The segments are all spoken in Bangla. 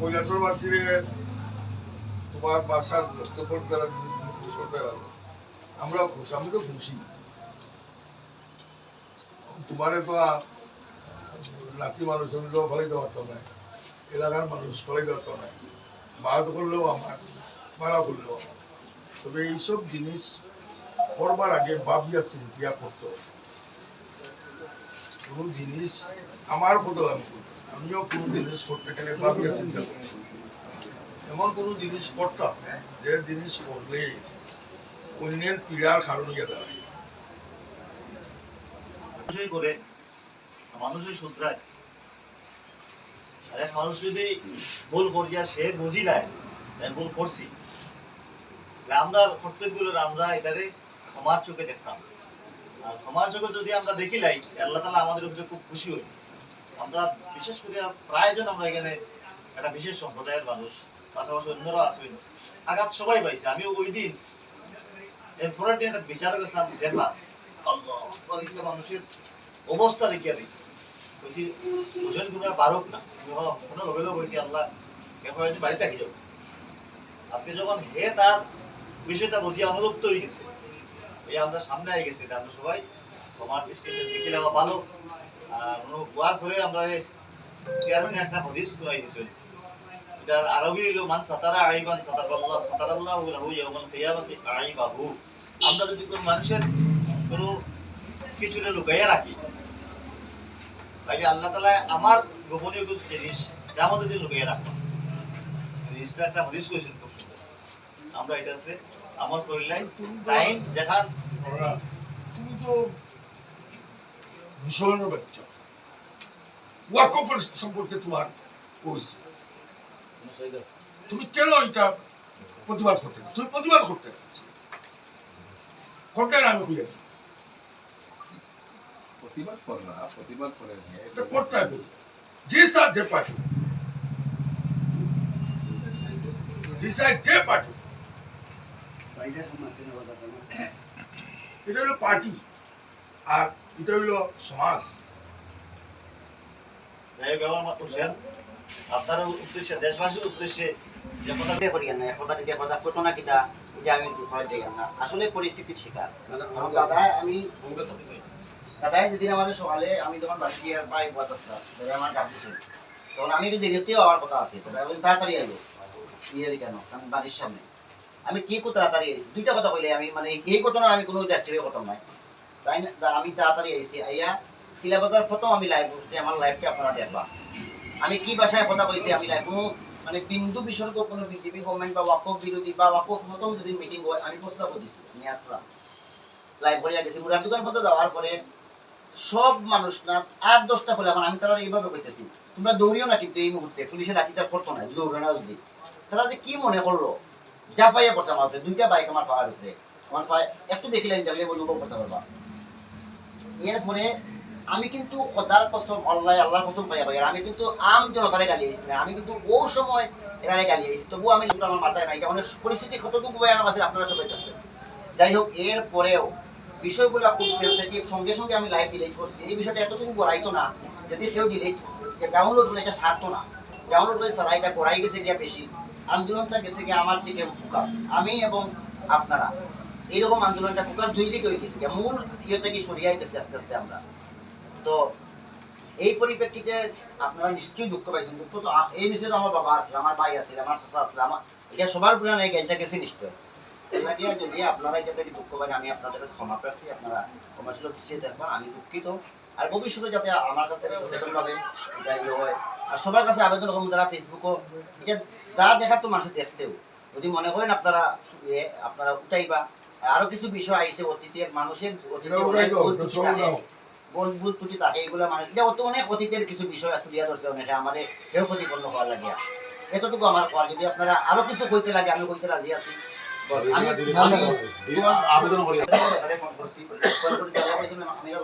কৈলাসরবাসীরে তোমার বাসার দ্বারা আমরা আমি তো খুশি। তো নাতি মানুষ না এলাকার মানুষ ফলাইতে পারতো না বাদ করলেও আমার, মারা করলেও আমার। তবে এইসব জিনিস করবার আগে ভাবিয়া চিন্তিয়া করতে কোনো জিনিস আমার কথা আমি। আমিও কোনো জিনিস করতে গেলে ভাবিয়া চিন্তা এমন কোনো জিনিস যে জিনিস করলে অন্যের পীড়ার কারণ হইয়া দাঁড়ায়। করে মানুষই শুধরায়। আর মানুষ যদি ভুল করিয়া সে বুঝি নাই ভুল করছি। আমরা কর্তব্য আমরা এটারে ক্ষমার চোখে দেখতাম। আর ক্ষমার চোখে যদি আমরা দেখিলাই আল্লাহ তালা আমাদের উপরে খুব খুশি হই আমরা বিশেষ করে প্রায়জন আমরা এখানে একটা বিশেষ সম্প্রদায়ের মানুষ, পাশাপাশি অন্যরা আসবেন আঘাত সবাই পাইছে, আমিও ওই দিন এর পরের দিন একটা বিচারক ইসলাম দেখলাম। মানুষের অবস্থা দেখিয়া দিই বলছি বুঝেন তোমরা পারুক না। আমি কোনো লোক বলছি আল্লাহ এখন বাড়িতে থাকি যাও। আজকে যখন হে তার বিষয়টা বুঝিয়ে অনুভুক্ত হয়ে গেছে, এই আমরা সামনে আই গেছি আমরা সবাই তোমার দৃষ্টিতে দেখে নেওয়া ভালো। আর গোয়ার করে আমরা চেয়ারম্যান একটা হদিস করাই দিছিল এটার আরবি হইল মান সাতারা আইবান সাতার আল্লাহ সাতার আল্লাহ লাহু ইয়াউমাল কিয়ামাতি আইবাহু। আমরা যদি কোনো মানুষের কোনো কিছুরে লুকাইয়া রাখি তাহলে আল্লাহ তালা আমার গোপনীয় কিছু জিনিস যেমন যদি লুকাইয়া রাখব। জিনিসটা একটা হদিস করেছেন খুব সুন্দর। আমরা এটাতে আমল করিলাই টাইম যেখান তুমি তো মুসলমানের বাচ্চা ওয়াকফের সম্পর্কে তোমার কইছে তুমি কেন এটা প্রতিবাদ করতে? তুমি প্রতিবাদ করতে কোনটা আমি খুঁজে। প্রতিবাদ কর না প্রতিবাদ করে এটা করতে হবে। যে স্যার যে পার্টি। যে স্যার যে পার্টি। এটা হলো পার্টি। আর এটা হলো সমাজ। আমি যাই না আসলে পরিস্থিতির শিকার। আমার দাদা আমি দাদাই আমি আমার আমি হওয়ার কথা আছে দাদা তাড়াতাড়ি আইলো ইয়ে কেন? কারণ বাড়ির সামনে। আমি ঠিক তাড়াতাড়ি দুইটা কথা কইলে আমি মানে এই ঘটনা আমি কোনো যাচ্ছি কথা নাই। তাই না? আমি তাড়াতাড়ি আইছি। আইয়া তিলাবাজার প্রথম আমি লাইভ করছি আমার লাইভকে আপনারা দেখবা। আমি কি ভাষায় কথা কইছি আমি লাইভ কোনো মানে বিন্দু বিসর্গ কোনো বিজেপি গভর্নমেন্ট বা ওয়াকফ বিরোধী বা ওয়াকফ প্রথম যদি মিটিং হয়, আমি প্রস্তাব দিছি আমি আসলাম। লাইভ করিয়া গেছি। মুরার দোকান পর্যন্ত যাওয়ার পরে সব মানুষ না, আট দশটা ফলে এখন আমি তারা এইভাবে কইতেছি, তোমরা দৌড়িও না কিন্তু এই মুহূর্তে পুলিশের লাঠিচার্জ করতো না দৌড়ে না যদি তারা যে কি মনে করল? যা পাইয়া পড়ছে আমার দুইটা বাইক আমার পাওয়ার উপরে। আমার পায়ে, একটু দেখিলেন দেখলে অনুভব করতে পারবা। এরপরে আমি কিন্তু খোদার কসম, আল্লাহ আল্লাহর কসম পাইয়া পাই আমি কিন্তু আম জনতারে গালি আইছি না আমি কিন্তু ও সময় এরারে গালি আইছি তবুও আমি কিন্তু আমার মাথায় নাই, কারণ পরিস্থিতি কতটুকু ভয়ানক আছে আপনারা সবাই জানেন। যাই হোক এর পরেও বিষয়গুলো খুব সেন্সিটিভ সঙ্গে সঙ্গে আমি লাইভ ডিলিট করছি। এই বিষয়টা এতটুকু গড়াইতো না, যদি কেউ ডিলিট ডাউনলোড করে এটা ছাড়তো না। ডাউনলোড করে সারা এটা গড়াই গেছে গিয়া বেশি। আন্দোলনটা গেছে গিয়া আমার দিকে ফোকাস আমি এবং আপনারা। এইরকম আন্দোলনটা ফোকাস দুই দিকে গিয়া। মূল ইয়ে থেকে সরিয়ে আইতেছি আস্তে আস্তে আমরা। তো এই পরিপ্রেক্ষিতে আপনারা নিশ্চয়ই দুঃখ পাইছেন। দুঃখ তো এই নিশ্চয় আমার বাবা আসলে, আমার ভাই আসলে, আমার চাষা আসলে, আমার এটা সবার পুরান এই জ্ঞানটা গেছে নিশ্চয় যদি আপনারা এটা থেকে দুঃখ পান, আমি আপনাদের কাছে ক্ষমা প্রার্থী, আপনারা ক্ষমাসুলভ দৃষ্টিতে দেখবেন আমি দুঃখিত। আর ভবিষ্যতে যাতে আমার কাছ থেকে সচেতন ভাবে এটা ইয়ে হয়, আর সবার কাছে আবেদন করুন যারা ফেসবুকও এটা যা দেখার তো মানুষ দেখছেও। যদি মনে করেন আপনারা আপনারা উঠাইবা আরও কিছু বিষয় আইছে অতীতের মানুষের অতীতে মানে অনেক ভুল ত্রুটি থাকে। ভুল ভুল ত্রুটি থাকে এগুলো মানে এটা অত অনেক অতীতের কিছু বিষয় তুলিয়া ধরছে অনেকে আমাদের কেউ প্রতিপন্ন হওয়ার লাগে। এতটুকু আমার হওয়ার যদি আপনারা আরও কিছু কইতে লাগে আমি কইতে রাজি আছি। আমি আবেদন করি ফোন করছি।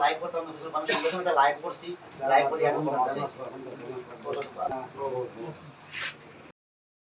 লাইভ করতাম আমি সঙ্গে সঙ্গে লাইভ করছি। লাইভ করে আমি।